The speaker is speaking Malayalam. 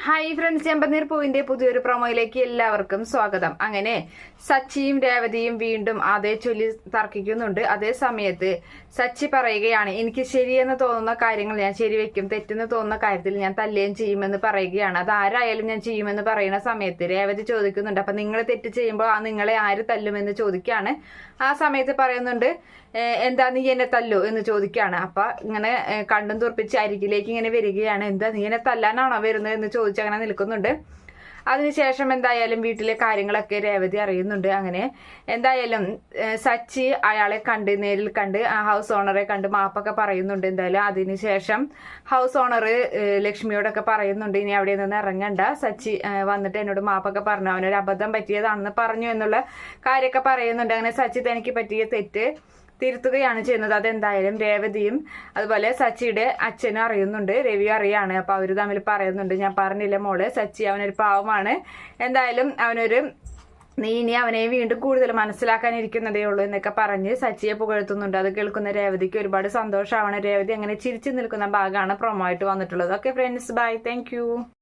ഹായ് ഫ്രണ്ട്സ് ചെമ്പനീർ പൂവിന്റെ പുതിയൊരു പ്രൊമോയിലേക്ക് എല്ലാവർക്കും സ്വാഗതം. അങ്ങനെ സച്ചിയും രേവതിയും വീണ്ടും അതേ ചൊല്ലി തർക്കിക്കുന്നുണ്ട്. അതേ സമയത്ത് സച്ചി പറയുകയാണ് എനിക്ക് ശരിയെന്ന് തോന്നുന്ന കാര്യങ്ങൾ ഞാൻ ശരിവെക്കും. തെറ്റെന്ന് തോന്നുന്ന കാര്യത്തിൽ ഞാൻ തല്ലുകയും ചെയ്യുമെന്ന് പറയുകയാണ്. അത് ആരായാലും ഞാൻ ചെയ്യുമെന്ന് പറയുന്ന സമയത്ത് രേവതി ചോദിക്കുന്നുണ്ട്. അപ്പൊ നിങ്ങൾ തെറ്റ് ചെയ്യുമ്പോൾ ആ നിങ്ങളെ ആര് തല്ലുമെന്ന് ചോദിക്കുകയാണ്. ആ സമയത്ത് പറയുന്നുണ്ട് "ഏഹ്, എന്താ നീ എന്നെ തല്ലു? എന്ന് ചോദിക്കുകയാണ്. അപ്പൊ ഇങ്ങനെ കണ്ണും തുറപ്പിച്ച് അരികിലേക്ക് ഇങ്ങനെ വരികയാണ്. എന്താ നീ എന്നെ തല്ലാനാണോ വരുന്നത്? എന്ന് അങ്ങനെ നിൽക്കുന്നുണ്ട്. അതിനുശേഷം എന്തായാലും വീട്ടിലെ കാര്യങ്ങളൊക്കെ രേവതി അറിയുന്നുണ്ട് അങ്ങനെ. എന്തായാലും സച്ചി അയാളെ കണ്ട് നേരിൽ കണ്ട് ഹൗസ് ഓണറെ കണ്ട് മാപ്പൊക്കെ പറയുന്നുണ്ട് എന്തായാലും. അതിനുശേഷം ഹൗസ് ഓണർ ലക്ഷ്മിയോടൊക്കെ പറയുന്നുണ്ട് ഇനി അവിടെ നിന്ന് ഇറങ്ങണ്ട. സച്ചി വന്നിട്ട് എന്നോട് മാപ്പൊക്കെ പറഞ്ഞു. അവനൊരു അബദ്ധം പറ്റിയതാണെന്ന് പറഞ്ഞു എന്നുള്ള കാര്യമൊക്കെ പറയുന്നുണ്ട്. അങ്ങനെ സച്ചി തനിക്ക് പറ്റിയ തെറ്റ് തിരുത്തുകയാണ് ചെയ്യുന്നത്. അതെന്തായാലും രേവതിയും അതുപോലെ സച്ചിയുടെ അച്ഛനും അറിയുന്നുണ്ട്. രവി അറിയാണ്. അപ്പൊ അവർ തമ്മിൽ പറയുന്നുണ്ട്. ഞാൻ പറഞ്ഞില്ല മോൾ സച്ചി അവനൊരു പാവമാണ്. എന്തായാലും അവനൊരു നീ ഇനി അവനെ വീണ്ടും കൂടുതൽ മനസ്സിലാക്കാനിരിക്കുന്നതേ ഉള്ളൂ എന്നൊക്കെ പറഞ്ഞ് സച്ചിയെ പുകഴ്ത്തുന്നുണ്ട്. അത് കേൾക്കുന്ന രേവതിക്ക് ഒരുപാട് സന്തോഷമാണ്. രേവതി അങ്ങനെ ചിരിച്ചു നിൽക്കുന്ന ഭാഗമാണ് പ്രൊമോ ആയിട്ട് വന്നിട്ടുള്ളത്. Okay friends bye thank